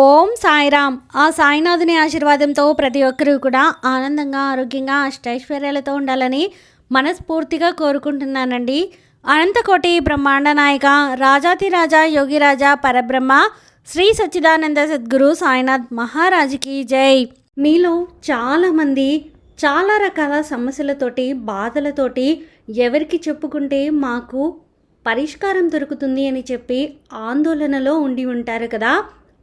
ఓం సాయిరామ్. ఆ సాయినాథుని ఆశీర్వాదంతో ప్రతి ఒక్కరూ కూడా ఆనందంగా ఆరోగ్యంగా అష్టైశ్వర్యాలతో ఉండాలని మనస్ఫూర్తిగా కోరుకుంటున్నానండి. అనంతకోటి బ్రహ్మాండ నాయక రాజాతిరాజా యోగిరాజా పరబ్రహ్మ శ్రీ సచ్చిదానంద సద్గురు సాయినాథ్ మహారాజుకి జై. మీలో చాలామంది చాలా రకాల సమస్యలతోటి బాధలతోటి ఎవరికి చెప్పుకుంటే మాకు పరిష్కారం దొరుకుతుంది అని చెప్పి ఆందోళనలో ఉండి ఉంటారు కదా.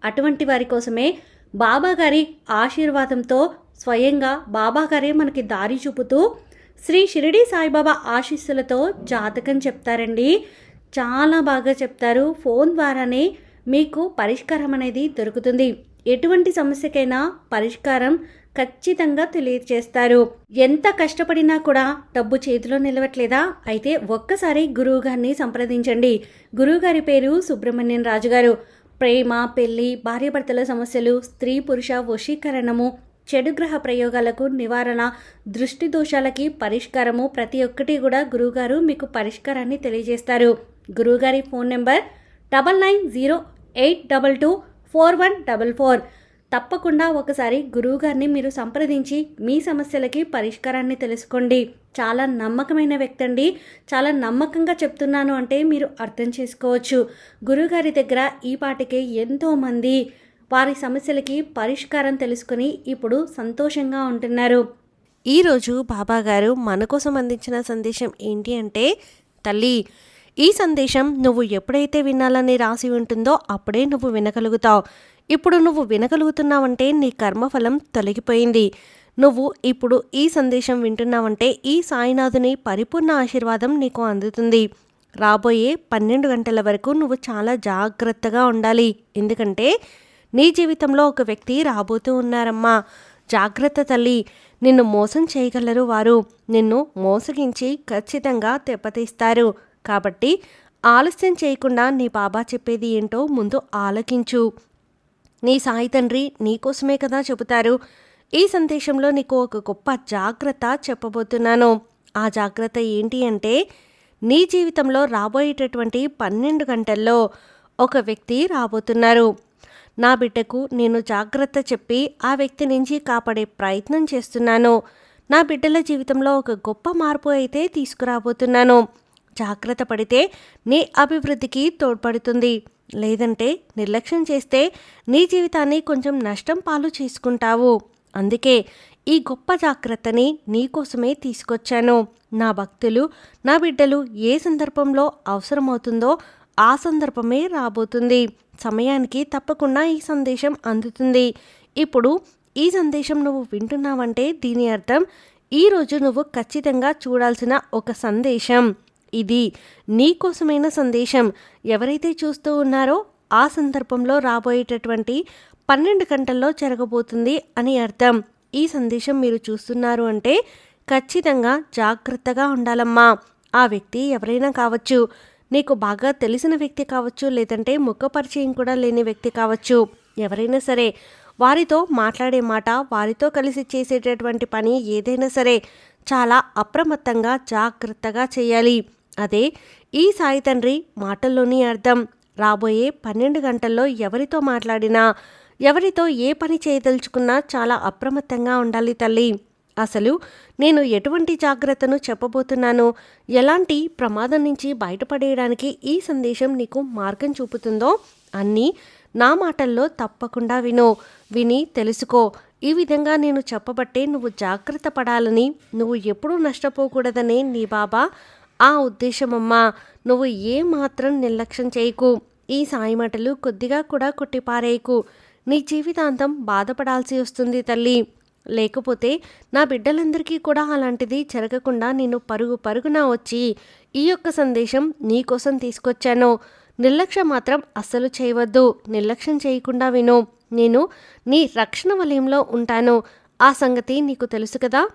అటువంటి వారి కోసమే బాబా గారి ఆశీర్వాదంతో స్వయంగా బాబా గారే మనకి దారి చూపుతూ శ్రీ షిరిడి సాయిబాబా ఆశీస్సులతో జాతకం చెప్తారండి. చాలా బాగా చెప్తారు. ఫోన్ ద్వారానే మీకు పరిష్కారం అనేది దొరుకుతుంది. ఎటువంటి సమస్యకైనా పరిష్కారం ఖచ్చితంగా తెలియజేస్తారు. ఎంత కష్టపడినా కూడా డబ్బు చేతిలో నిలవట్లేదా? అయితే ఒక్కసారి గురువు గారిని సంప్రదించండి. గురువుగారి పేరు సుబ్రహ్మణ్యం రాజు గారు ప్రేమ పెళ్ళి భార్యాభర్తల సమస్యలు స్త్రీ పురుష వశీకరణము చెడు గ్రహ ప్రయోగాలకు నివారణ దృష్టి దోషాలకి పరిష్కారము ప్రతి ఒక్కటి కూడా గురువుగారు మీకు పరిష్కారాన్ని తెలియజేస్తారు. గురువుగారి phone number double nine zero eight double two four one double four. తప్పకుండా ఒకసారి గురువుగారిని మీరు సంప్రదించి మీ సమస్యలకి పరిష్కారాన్ని తెలుసుకోండి. చాలా నమ్మకమైన వ్యక్తి అండి చాలా నమ్మకంగా చెప్తున్నాను అంటే మీరు అర్థం చేసుకోవచ్చు. గురువుగారి దగ్గర ఈ పాటికే ఎంతోమంది వారి సమస్యలకి పరిష్కారం తెలుసుకుని ఇప్పుడు సంతోషంగా ఉంటున్నారు. ఈరోజు బాబా గారు మన కోసం అందించిన సందేశం ఏంటి అంటే తల్లి ఈ సందేశం నువ్వు ఎప్పుడైతే వినాలని రాసి ఉంటుందో అప్పుడే నువ్వు వినగలుగుతావు. ఇప్పుడు నువ్వు వినగలుగుతున్నావంటే నీ కర్మఫలం తొలగిపోయింది. నువ్వు ఇప్పుడు ఈ సందేశం వింటున్నావంటే ఈ సాయినాథుని పరిపూర్ణ ఆశీర్వాదం నీకు అందుతుంది. రాబోయే పన్నెండు గంటల వరకు నువ్వు చాలా జాగ్రత్తగా ఉండాలి. ఎందుకంటే నీ జీవితంలో ఒక వ్యక్తి రాబోతూ ఉన్నారమ్మా. జాగ్రత్త తల్లి నిన్ను మోసం చేయగలరు వారు. నిన్ను మోసగించి ఖచ్చితంగా దెబ్బతీస్తారు కాబట్టి ఆలస్యం చేయకుండా నీ బాబా చెప్పేది ఏంటో ముందు ఆలకించు. నీ సాయి తండ్రి నీకోసమే కదా చెబుతారు. ఈ సందేశంలో నీకు ఒక గొప్ప జాగ్రత్త చెప్పబోతున్నాను. ఆ జాగ్రత్త ఏంటి అంటే నీ జీవితంలో రాబోయేటటువంటి పన్నెండు గంటల్లో ఒక వ్యక్తి రాబోతున్నారు. నా బిడ్డకు నేను జాగ్రత్త చెప్పి ఆ వ్యక్తి నుంచి కాపాడే ప్రయత్నం చేస్తున్నాను. నా బిడ్డల జీవితంలో ఒక గొప్ప మార్పు అయితే తీసుకురాబోతున్నాను. జాగ్రత్త పడితే నీ అభివృద్ధికి తోడ్పడుతుంది. లేదంటే నిర్లక్ష్యం చేస్తే నీ జీవితాన్ని కొంచెం నష్టం పాలు చేసుకుంటావు. అందుకే ఈ గొప్ప జాగ్రత్తని నీకోసమే తీసుకొచ్చాను. నా భక్తులు నా బిడ్డలు ఏ సందర్భంలో అవసరమవుతుందో ఆ సందర్భమే రాబోతుంది. సమయానికి తప్పకుండా ఈ సందేశం అందుతుంది. ఇప్పుడు ఈ సందేశం నువ్వు వింటున్నావంటే దీని అర్థం ఈరోజు నువ్వు ఖచ్చితంగా చూడాల్సిన ఒక సందేశం. ఇది నీకోసమైన సందేశం. ఎవరైతే చూస్తూ ఉన్నారో ఆ సందర్భంలో రాబోయేటటువంటి పన్నెండు గంటల్లో జరగబోతుంది అని అర్థం. ఈ సందేశం మీరు చూస్తున్నారు అంటే ఖచ్చితంగా జాగ్రత్తగా ఉండాలమ్మా. ఆ వ్యక్తి ఎవరైనా కావచ్చు నీకు బాగా తెలిసిన వ్యక్తి కావచ్చు లేదంటే ముఖ పరిచయం కూడా లేని వ్యక్తి కావచ్చు ఎవరైనా సరే వారితో మాట్లాడే మాట వారితో కలిసి చేసేటటువంటి పని ఏదైనా సరే చాలా అప్రమత్తంగా జాగ్రత్తగా చేయాలి. అదే ఈ సాయి తండ్రి మాటల్లోని అర్థం. రాబోయే పన్నెండు గంటల్లో ఎవరితో మాట్లాడినా ఎవరితో ఏ పని చేయదలుచుకున్నా చాలా అప్రమత్తంగా ఉండాలి తల్లి. అసలు నేను ఎటువంటి జాగ్రత్తను చెప్పబోతున్నాను? ఎలాంటి ప్రమాదం నుంచి బయటపడేయడానికి ఈ సందేశం నీకు మార్గం చూపుతుందో అన్నీ నా మాటల్లో తప్పకుండా విను. విని తెలుసుకో. ఈ విధంగా నేను చెప్పబట్టే నువ్వు జాగ్రత్త పడాలని నువ్వు ఎప్పుడూ నష్టపోకూడదనే నీ బాబా ఆ ఉద్దేశమమ్మా నువ్వు ఏ మాత్రం నిర్లక్ష్యం చేయకు. ఈ సాయి మాటలు కొద్దిగా కూడా కొట్టిపారేయకు. నీ జీవితాంతం బాధపడాల్సి వస్తుంది తల్లి. లేకపోతే నా బిడ్డలందరికీ కూడా అలాంటిది జరగకుండా నేను పరుగు పరుగున వచ్చి ఈ యొక్క సందేశం నీకోసం తీసుకొచ్చాను. నిర్లక్ష్యం మాత్రం అస్సలు చేయవద్దు. నిర్లక్ష్యం చేయకుండా విను. నేను నీ రక్షణ వలయంలో ఉంటాను. ఆ సంగతి నీకు తెలుసు కదా?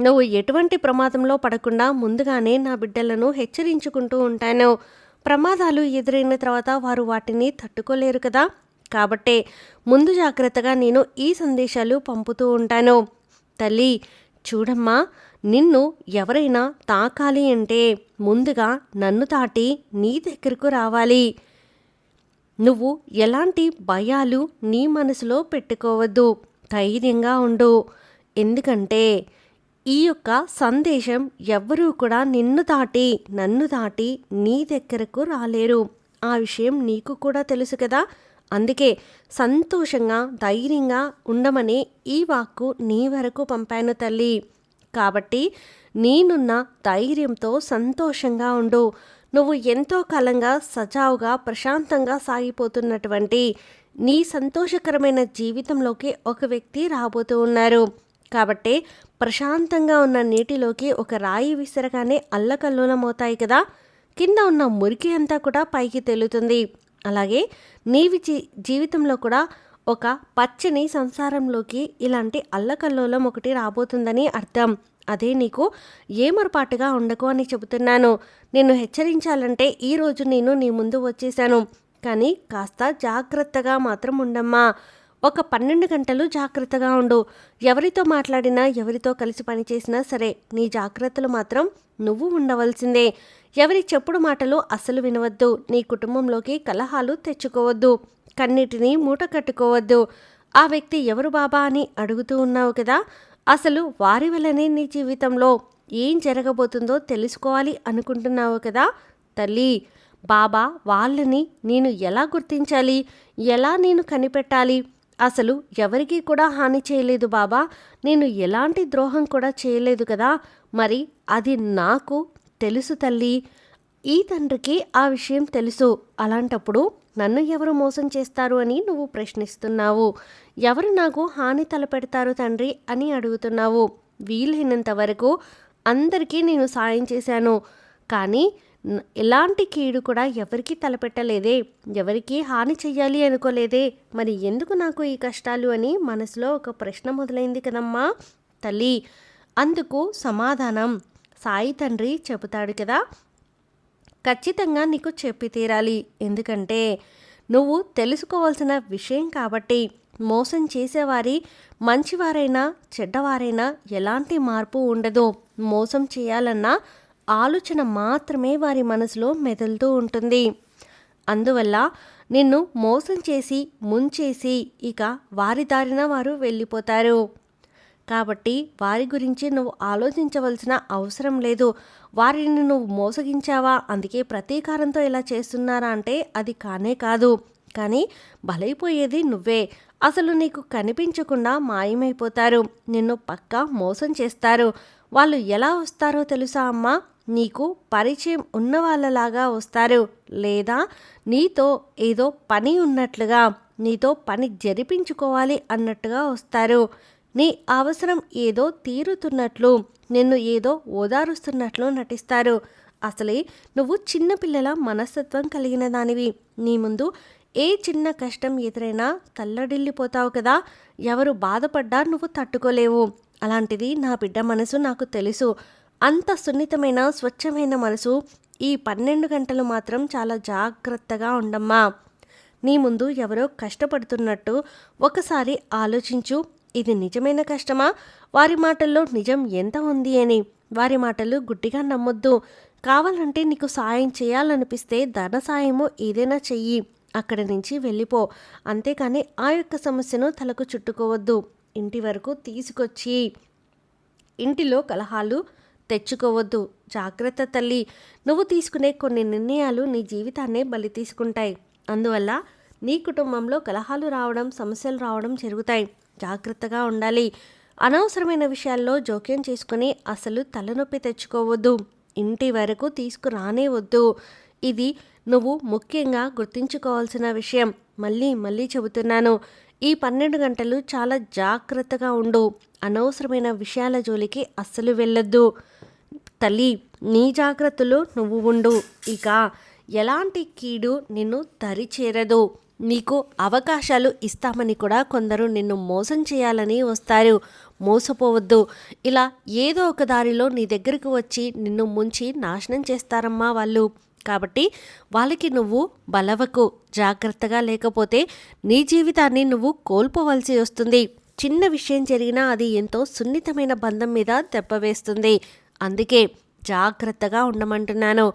నువ్వు ఎటువంటి ప్రమాదంలో పడకుండా ముందుగానే నా బిడ్డలను హెచ్చరించుకుంటూ ఉంటాను. ప్రమాదాలు ఎదురైన తర్వాత వారు వాటిని తట్టుకోలేరు కదా. కాబట్టే ముందు జాగ్రత్తగా నేను ఈ సందేశాలు పంపుతూ ఉంటాను. తల్లి చూడమ్మా నిన్ను ఎవరైనా తాకాలి అంటే ముందుగా నన్ను తాటి నీ దగ్గరకు రావాలి. నువ్వు ఎలాంటి భయాలు నీ మనసులో పెట్టుకోవద్దు. ధైర్యంగా ఉండు. ఎందుకంటే ఈ యొక్క సందేశం ఎవ్వరూ కూడా నిన్ను దాటి నన్ను దాటి నీ దగ్గరకు రాలేరు. ఆ విషయం నీకు కూడా తెలుసు కదా. అందుకే సంతోషంగా ధైర్యంగా ఉండమని ఈ వాక్కు నీ వరకు పంపాను తల్లి. కాబట్టి నేనున్న ధైర్యంతో సంతోషంగా ఉండు. నువ్వు ఎంతో కాలంగా సజావుగా ప్రశాంతంగా సాగిపోతున్నటువంటి నీ సంతోషకరమైన జీవితంలోకి ఒక వ్యక్తి రాబోతూ ఉన్నారు. కాబట్టి ప్రశాంతంగా ఉన్న నీటిలోకి ఒక రాయి విసరగానే అల్లకల్లోలమవుతాయి కదా. కింద ఉన్న మురికి అంతా కూడా పైకి తేలుతుంది. అలాగే నీవి జీ జీవితంలో కూడా ఒక పచ్చని సంసారంలోకి ఇలాంటి అల్లకల్లోలం ఒకటి రాబోతుందని అర్థం. అదే నీకు ఏమరపాటుగా ఉండకు అని చెబుతున్నాను. నిన్ను హెచ్చరించాలంటే ఈరోజు నేను నీ ముందు వచ్చేసాను కానీ కాస్త జాగ్రత్తగా మాత్రం ఉండమ్మా. ఒక పన్నెండు గంటలు జాగ్రత్తగా ఉండు. ఎవరితో మాట్లాడినా ఎవరితో కలిసి పనిచేసినా సరే నీ జాగ్రత్తలు మాత్రం నువ్వు ఉండవలసిందే. ఎవరి చెప్పుడు మాటలు అసలు వినవద్దు. నీ కుటుంబంలోకి కలహాలు తెచ్చుకోవద్దు. కన్నిటిని మూట కట్టుకోవద్దు. ఆ వ్యక్తి ఎవరు బాబా అని అడుగుతూ ఉన్నావు కదా? అసలు వారి వల్లనే నీ జీవితంలో ఏం జరగబోతుందో తెలుసుకోవాలి అనుకుంటున్నావు కదా తల్లి? బాబా వాళ్ళని నేను ఎలా గుర్తించాలి? ఎలా నేను కనిపెట్టాలి? అసలు ఎవరికీ కూడా హాని చేయలేదు బాబా. నేను ఎలాంటి ద్రోహం కూడా చేయలేదు కదా. మరి అది నాకు తెలుసు తల్లి. ఈ తండ్రికి ఆ విషయం తెలుసు. అలాంటప్పుడు నన్ను ఎవరు మోసం చేస్తారు అని నువ్వు ప్రశ్నిస్తున్నావు. ఎవరు నాకు హాని తలపెడతారు తండ్రి అని అడుగుతున్నావు. వీలైనంత వరకు అందరికీ నేను సాయం చేశాను. కానీ ఎలాంటి కీడు కూడా ఎవరికీ తలపెట్టలేదే ఎవరికీ హాని చెయ్యాలి అనుకోలేదే. మరి ఎందుకు నాకు ఈ కష్టాలు అని మనసులో ఒక ప్రశ్న మొదలైంది కదమ్మా తల్లి. అందుకు సమాధానం. సాయి తండ్రి చెబుతాడు కదా ఖచ్చితంగా నీకు చెప్పి తీరాలి. ఎందుకంటే నువ్వు తెలుసుకోవాల్సిన విషయం కాబట్టి మోసం చేసేవారి మంచివారైనా చెడ్డవారైనా ఎలాంటి మార్పు ఉండదు. మోసం చేయాలన్నా ఆలోచన మాత్రమే వారి మనసులో మెదులుతూ ఉంటుంది. అందువల్ల నిన్ను మోసం చేసి ముంచేసి ఇక వారి దారిన వారు వెళ్ళిపోతారు. కాబట్టి వారి గురించి నువ్వు ఆలోచించవలసిన అవసరం లేదు. వారిని నువ్వు మోసగించావా? అందుకే ప్రతీకారంతో ఇలా చేస్తున్నారా అంటే అది కానే కాదు. కానీ బలైపోయేది నువ్వే. అసలు నీకు కనిపించకుండా మాయమైపోతారు. నిన్ను పక్కా మోసం చేస్తారు. వాళ్ళు ఎలా వస్తారో తెలుసా అమ్మా? నీకు పరిచయం ఉన్న వాళ్ళలాగా వస్తారు లేదా నీతో ఏదో పని ఉన్నట్లుగా నీతో పని జరిపించుకోవాలి అన్నట్టుగా వస్తారు. నీ అవసరం ఏదో తీరుతున్నట్లు నిన్ను ఏదో ఓదారుస్తున్నట్లు నటిస్తారు. అసలే నువ్వు చిన్నపిల్లల మనస్తత్వం కలిగిన దానివి. నీ ముందు ఏ చిన్న కష్టం ఎదురైనా తల్లడిల్లిపోతావు కదా. ఎవరు బాధపడ్డా నువ్వు తట్టుకోలేవు. అలాంటిది నా బిడ్డ మనసు నాకు తెలుసు. అంత సున్నితమైన స్వచ్ఛమైన మనసు ఈ పన్నెండు గంటలు మాత్రం చాలా జాగ్రత్తగా ఉండమ్మా. నీ ముందు ఎవరో కష్టపడుతున్నట్టు ఒకసారి ఆలోచించు. ఇది నిజమైన కష్టమా? వారి మాటల్లో నిజం ఎంత ఉంది అని. వారి మాటలు గుడ్డిగా నమ్మొద్దు. కావాలంటే నీకు సాయం చేయాలనిపిస్తే ధన సాయము ఏదైనా చెయ్యి. అక్కడి నుంచి వెళ్ళిపో. అంతేకాని ఆ యొక్క సమస్యను తలకు చుట్టుకోవద్దు. ఇంటి వరకు తీసుకొచ్చి. ఇంటిలో కలహాలు తెచ్చుకోవద్దు. జాగ్రత్త తల్లి. నువ్వు తీసుకునే కొన్ని నిర్ణయాలు నీ జీవితాన్నే బలి తీసుకుంటాయి. అందువల్ల నీ కుటుంబంలో కలహాలు రావడం సమస్యలు రావడం జరుగుతాయి. జాగ్రత్తగా ఉండాలి. అనవసరమైన విషయాల్లో జోక్యం చేసుకుని అసలు తలనొప్పి తెచ్చుకోవద్దు. ఇంటి వరకు తీసుకురానే వద్దు. ఇది నువ్వు ముఖ్యంగా గుర్తుంచుకోవాల్సిన విషయం. మళ్ళీ మళ్ళీ చెబుతున్నాను. ఈ పన్నెండు గంటలు చాలా జాగ్రత్తగా ఉండు. అనవసరమైన విషయాల జోలికి అస్సలు వెళ్ళొద్దు. తల్లి నీ జాగ్రత్తలు నువ్వు ఉండు. ఇక ఎలాంటి కీడు నిన్ను దరి చేరదు నీకు అవకాశాలు ఇస్తామని కూడా కొందరు నిన్ను మోసం చేయాలని వస్తారు. మోసపోవద్దు. ఇలా ఏదో ఒక దారిలో నీ దగ్గరకు వచ్చి నిన్ను ముంచి నాశనం చేస్తారమ్మా వాళ్ళు. కాబట్టి వాళ్ళకి నువ్వు బలవకు జాగ్రత్తగా లేకపోతే నీ జీవితాన్ని నువ్వు కోల్పోవలసి వస్తుంది. చిన్న విషయం జరిగినా అది ఎంతో సున్నితమైన బంధం మీద దెబ్బ వేస్తుంది. అందుకే జాగ్రత్తగా ఉండమంటున్నాను.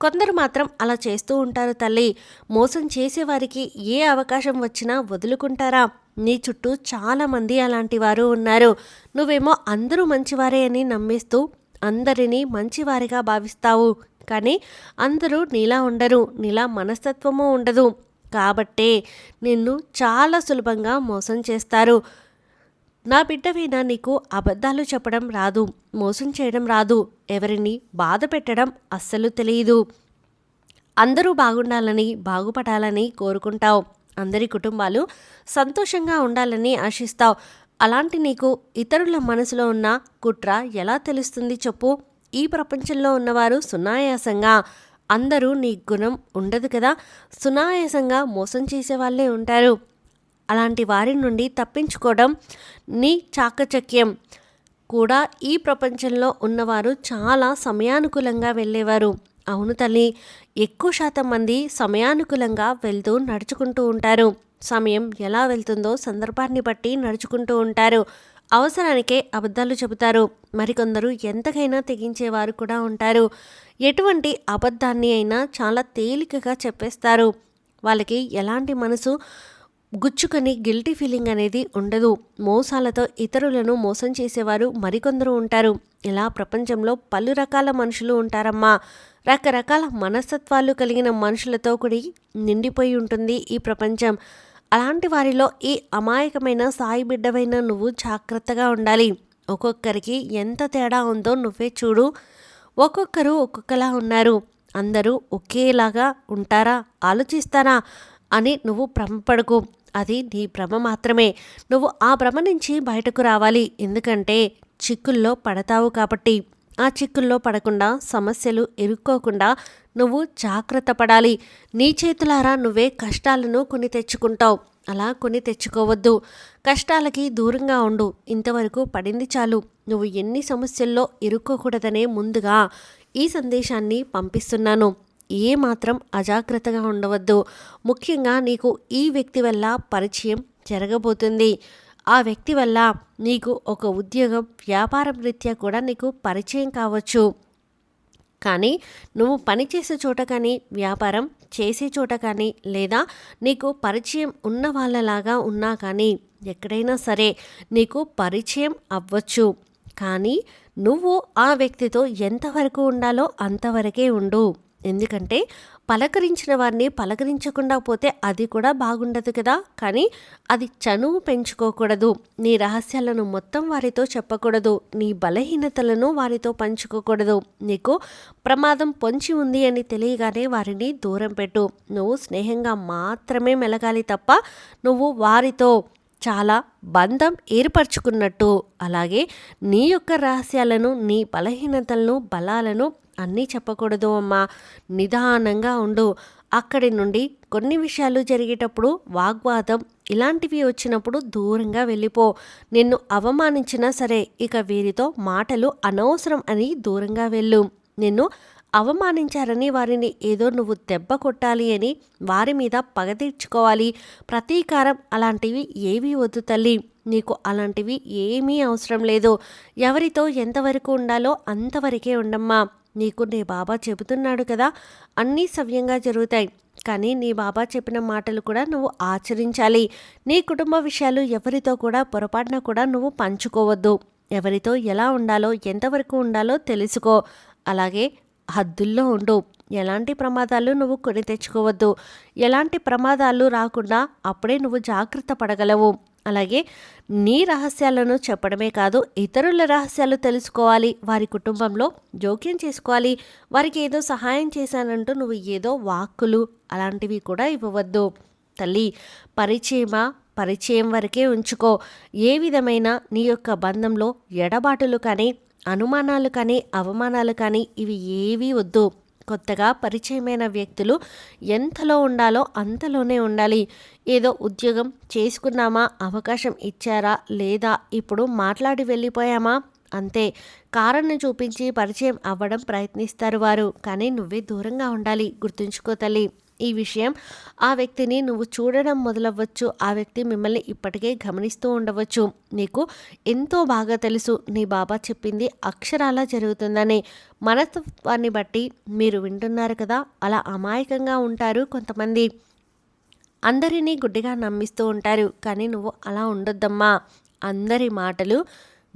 కొందరు మాత్రం అలా చేస్తూ ఉంటారు తల్లి. మోసం చేసేవారికి ఏ అవకాశం వచ్చినా వదులుకుంటారా? నీ చుట్టూ చాలామంది అలాంటి వారు ఉన్నారు. నువ్వేమో అందరూ మంచివారే అని నమ్మేస్తూ అందరినీ మంచివారిగా భావిస్తావు. కానీ అందరూ నీలా ఉండరు నీలా మనస్తత్వము ఉండదు. కాబట్టే నిన్ను చాలా సులభంగా మోసం చేస్తారు. నా బిడ్డవైనా నీకు అబద్ధాలు చెప్పడం రాదు మోసం చేయడం రాదు. ఎవరిని బాధ పెట్టడం అస్సలు తెలియదు. అందరూ బాగుండాలని బాగుపడాలని కోరుకుంటావు. అందరి కుటుంబాలు సంతోషంగా ఉండాలని ఆశిస్తావు. అలాంటి నీకు ఇతరుల మనసులో ఉన్న కుట్ర ఎలా తెలుస్తుంది చెప్పు. ఈ ప్రపంచంలో ఉన్నవారు సునాయాసంగా అందరూ నీ గుణం ఉండదు కదా? సునాయాసంగా మోసం చేసే వాళ్ళే ఉంటారు. అలాంటి వారి నుండి తప్పించుకోవడం నీ చాకచక్యం. కూడా ఈ ప్రపంచంలో ఉన్నవారు చాలా సమయానుకూలంగా వెళ్ళేవారు. అవును తల్లి ఎక్కువ శాతం మంది సమయానుకూలంగా వెళ్తూ నడుచుకుంటూ ఉంటారు. సమయం ఎలా వెళ్తుందో సందర్భాన్ని బట్టి నడుచుకుంటూ ఉంటారు. అవసరానికే అబద్ధాలు చెబుతారు. మరికొందరు ఎంతకైనా తెగించేవారు కూడా ఉంటారు. ఎటువంటి అబద్ధాన్ని అయినా చాలా తేలికగా చెప్పేస్తారు. వాళ్ళకి ఎలాంటి మనసు గుచ్చుకొని గిల్టీ ఫీలింగ్ అనేది ఉండదు. మోసాలతో ఇతరులను మోసం చేసేవారు మరికొందరు ఉంటారు. ఇలా ప్రపంచంలో పలు రకాల మనుషులు ఉంటారమ్మా. రకరకాల మనస్తత్వాలు కలిగిన మనుషులతో కూడి నిండిపోయి ఉంటుంది ఈ ప్రపంచం. అలాంటి వారిలో ఈ అమాయకమైన సాయి బిడ్డవైన నువ్వు జాగ్రత్తగా ఉండాలి. ఒక్కొక్కరికి ఎంత తేడా ఉందో నువ్వే చూడు. ఒక్కొక్కరు ఒక్కొక్కలా ఉన్నారు. అందరూ ఒకేలాగా ఉంటారా? ఆలోచిస్తారా అని నువ్వు భ్రమపడకు. అది నీ భ్రమ మాత్రమే. నువ్వు ఆ భ్రమ నుంచి బయటకు రావాలి. ఎందుకంటే చిక్కుల్లో పడతావు కాబట్టి. ఆ చిక్కుల్లో పడకుండా సమస్యలు ఇరుక్కోకుండా నువ్వు జాగ్రత్త పడాలి. నీ చేతులారా నువ్వే కష్టాలను కొని తెచ్చుకుంటావు. అలా కొని తెచ్చుకోవద్దు. కష్టాలకి దూరంగా ఉండు. ఇంతవరకు పడింది చాలు. నువ్వు ఎన్ని సమస్యల్లో ఇరుక్కోకూడదనే ముందుగా ఈ సందేశాన్ని పంపిస్తున్నాను. ఏ మాత్రం అజాగ్రత్తగా ఉండవద్దు. ముఖ్యంగా నీకు ఈ వ్యక్తి వల్ల పరిచయం జరగబోతుంది. ఆ వ్యక్తి వల్ల నీకు ఒక ఉద్యోగం వ్యాపారం రీత్యా కూడా నీకు పరిచయం కావచ్చు. కానీ నువ్వు పనిచేసే చోట కానీ వ్యాపారం చేసే చోట కానీ లేదా నీకు పరిచయం ఉన్న వాళ్ళలాగా ఉన్నా కానీ ఎక్కడైనా సరే నీకు పరిచయం అవ్వచ్చు. కానీ నువ్వు ఆ వ్యక్తితో ఎంతవరకు ఉండాలో అంతవరకే ఉండు. ఎందుకంటే పలకరించిన వారిని పలకరించకుండా పోతే అది కూడా బాగుండదు కదా. కానీ అది చనువు పెంచుకోకూడదు. నీ రహస్యాలను మొత్తం వారితో చెప్పకూడదు. నీ బలహీనతలను వారితో పంచుకోకూడదు. నీకు ప్రమాదం పొంచి ఉంది అని తెలియగానే వారిని దూరం పెట్టు. నువ్వు స్నేహంగా మాత్రమే మెలగాలి తప్ప నువ్వు వారితో చాలా బంధం ఏర్పరచుకున్నట్టు. అలాగే నీ యొక్క రహస్యాలను నీ బలహీనతలను బలాలను అన్నీ చెప్పకూడదు అమ్మా. నిదానంగా ఉండు. అక్కడి నుండి కొన్ని విషయాలు జరిగేటప్పుడు వాగ్వాదం ఇలాంటివి వచ్చినప్పుడు దూరంగా వెళ్ళిపో. నిన్ను అవమానించినా సరే ఇక వీరితో మాటలు అనవసరం అని దూరంగా వెళ్ళు. నిన్ను అవమానించారని వారిని ఏదో నువ్వు దెబ్బ కొట్టాలి అని వారి మీద పగ తీర్చుకోవాలి. ప్రతీకారం అలాంటివి ఏవి వద్దు తల్లి. నీకు అలాంటివి ఏమీ అవసరం లేదు. ఎవరితో ఎంతవరకు ఉండాలో అంతవరకే ఉండమ్మా. నీకు నీ బాబా చెబుతున్నాడు కదా అన్నీ సవ్యంగా జరుగుతాయి. కానీ నీ బాబా చెప్పిన మాటలు కూడా నువ్వు ఆచరించాలి. నీ కుటుంబ విషయాలు ఎవరితో కూడా పొరపాటున కూడా నువ్వు పంచుకోవద్దు. ఎవరితో ఎలా ఉండాలో ఎంతవరకు ఉండాలో తెలుసుకో. అలాగే హద్దుల్లో ఉండు. ఎలాంటి ప్రమాదాలు నువ్వు కొని తెచ్చుకోవద్దు. ఎలాంటి ప్రమాదాలు రాకుండా అప్పుడే నువ్వు జాగ్రత్త పడగలవు. అలాగే నీ రహస్యాలను చెప్పడమే కాదు ఇతరుల రహస్యాలు తెలుసుకోవాలి. వారి కుటుంబంలో జోక్యం చేసుకోవాలి. వారికి ఏదో సహాయం చేశానంటూ నువ్వు ఏదో వాక్కులు అలాంటివి కూడా ఇవ్వవద్దు. తల్లి పరిచయమా? పరిచయం వరకే ఉంచుకో. ఏ విధమైన నీ యొక్క బంధంలో ఎడబాటులు కానీ అనుమానాలు కానీ అవమానాలు కానీ ఇవి ఏవీ వద్దు. కొత్తగా పరిచయమైన వ్యక్తులు ఎంతలో ఉండాలో అంతలోనే ఉండాలి. ఏదో ఉద్యోగం చేసుకున్నామా? అవకాశం ఇచ్చారా? లేదా? ఇప్పుడు మాట్లాడి వెళ్ళిపోయామా? అంతే. కారణం చూపించి పరిచయం అవ్వడం ప్రయత్నిస్తారు వారు. కానీ నువ్వే దూరంగా ఉండాలి. గుర్తుంచుకో తల్లి. ఈ విషయం. ఆ వ్యక్తిని నువ్వు చూడడం మొదలవ్వచ్చు. ఆ వ్యక్తి మిమ్మల్ని ఇప్పటికే గమనిస్తూ ఉండవచ్చు. నీకు ఎంతో బాగా తెలుసు. నీ బాబా చెప్పింది అక్షరాలా జరుగుతుందని. మనస్తత్వాన్ని బట్టి మీరు వింటున్నారు కదా. అలా అమాయకంగా ఉంటారు కొంతమంది. అందరినీ గుడ్డిగా నమ్మిస్తూ ఉంటారు. కానీ నువ్వు అలా ఉండొద్దమ్మా. అందరి మాటలు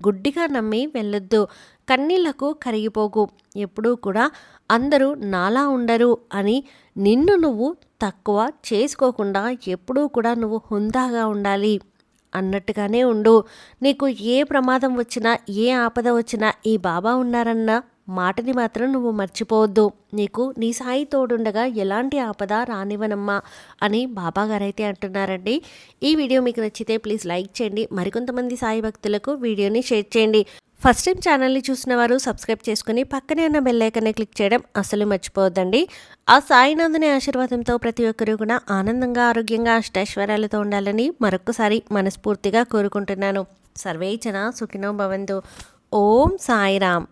గుడ్డిగా నమ్మి వెళ్ళొద్దు. కన్నీళ్ళకు కరిగిపోకు. ఎప్పుడూ కూడా అందరూ నాలా ఉండరు అని నిన్ను నువ్వు తక్కువ చేసుకోకుండా ఎప్పుడూ కూడా నువ్వు హుందాగా ఉండాలి. అన్నట్టుగానే ఉండు. నీకు ఏ ప్రమాదం వచ్చినా ఏ ఆపద వచ్చినా ఈ బాబా ఉన్నారన్న మాటని మాత్రం నువ్వు మర్చిపోవద్దు. నీకు నీ సాయి తోడుండగా ఎలాంటి ఆపద రానివ్వనమ్మా అని బాబా గారైతే అంటున్నారండి. ఈ వీడియో మీకు నచ్చితే ప్లీజ్ లైక్ చేయండి. మరికొంతమంది సాయి భక్తులకు వీడియోని షేర్ చేయండి. ఫస్ట్ టైం ఛానల్ని చూసిన వారు సబ్స్క్రైబ్ చేసుకుని పక్కనే ఉన్న బెల్ క్లిక్ చేయడం అసలు మర్చిపోవద్దండి. ఆ సాయినాథుని ఆశీర్వాదంతో ప్రతి ఒక్కరూ కూడా ఆనందంగా ఆరోగ్యంగా అష్టైశ్వర్యాలతో ఉండాలని మరొకసారి మనస్ఫూర్తిగా కోరుకుంటున్నాను. సర్వే జన సుఖినో భవంతు. ఓం సాయిరామ్.